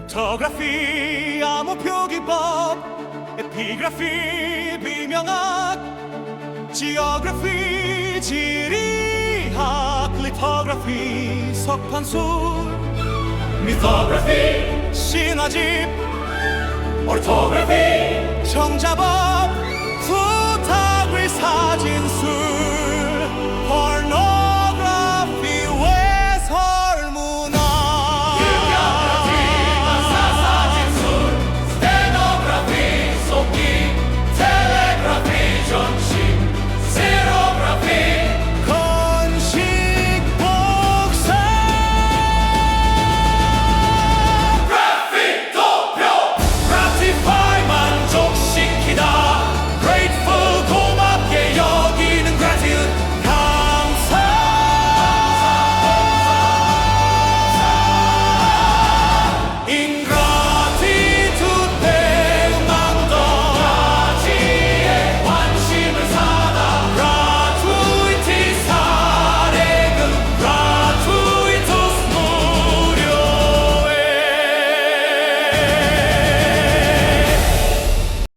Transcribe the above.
크립토그래피 암호 표기법 에피그래피 비명학 지오그래피 지리학 리토그래피 석판술 미토그래피 신화집 오르토그래피 정자법